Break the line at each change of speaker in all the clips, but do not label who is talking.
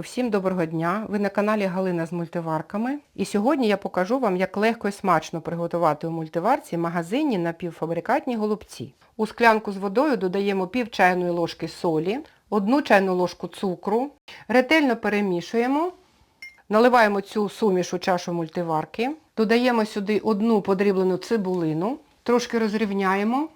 Всім доброго дня! Ви на каналі Галина з мультиварками. І сьогодні я покажу вам, як легко і смачно приготувати у мультиварці магазинні напівфабрикатні голубці. У склянку з водою додаємо пів чайної ложки солі, одну чайну ложку цукру, ретельно перемішуємо, наливаємо цю суміш у чашу мультиварки, додаємо сюди одну подріблену цибулину, трошки розрівняємо.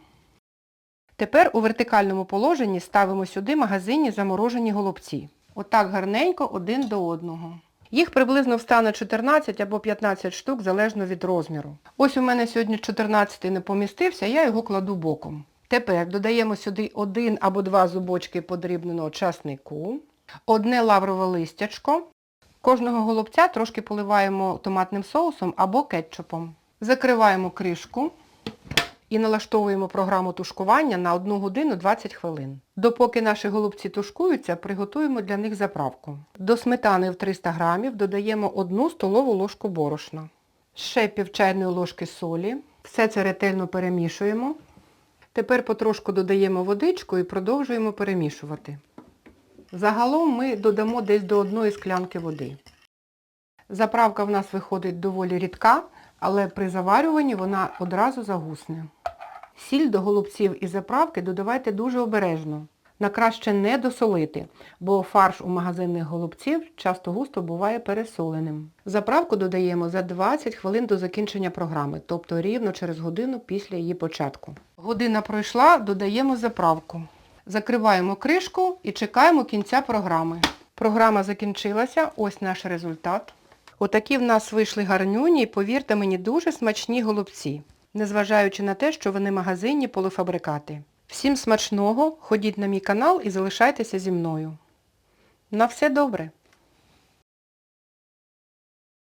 Тепер у вертикальному положенні ставимо сюди магазинні заморожені голубці. Отак гарненько один до одного. Їх приблизно встане 14 або 15 штук, залежно від розміру. Ось у мене сьогодні 14 не помістився, я його кладу боком. Тепер додаємо сюди один або два зубочки подрібненого часнику, одне лаврове листячко. Кожного голубця трошки поливаємо томатним соусом або кетчупом. Закриваємо кришку і налаштовуємо програму тушкування на 1 годину 20 хвилин. Допоки наші голубці тушкуються, приготуємо для них заправку. До сметани в 300 грамів додаємо 1 столову ложку борошна, ще пів чайної ложки солі. Все це ретельно перемішуємо. Тепер потрошку додаємо водичку і продовжуємо перемішувати. Загалом ми додамо десь до одної склянки води. Заправка в нас виходить доволі рідка, але при заварюванні вона одразу загусне. Сіль до голубців і заправки додавайте дуже обережно. На краще не досолити, бо фарш у магазинних голубців часто густо буває пересоленим. Заправку додаємо за 20 хвилин до закінчення програми, тобто рівно через годину після її початку. Година пройшла, додаємо заправку. Закриваємо кришку і чекаємо кінця програми. Програма закінчилася, ось наш результат. Отакі в нас вийшли гарнюні і, повірте мені, дуже смачні голубці, незважаючи на те, що вони магазинні полуфабрикати. Всім смачного, ходіть на мій канал і залишайтеся зі мною. На все добре!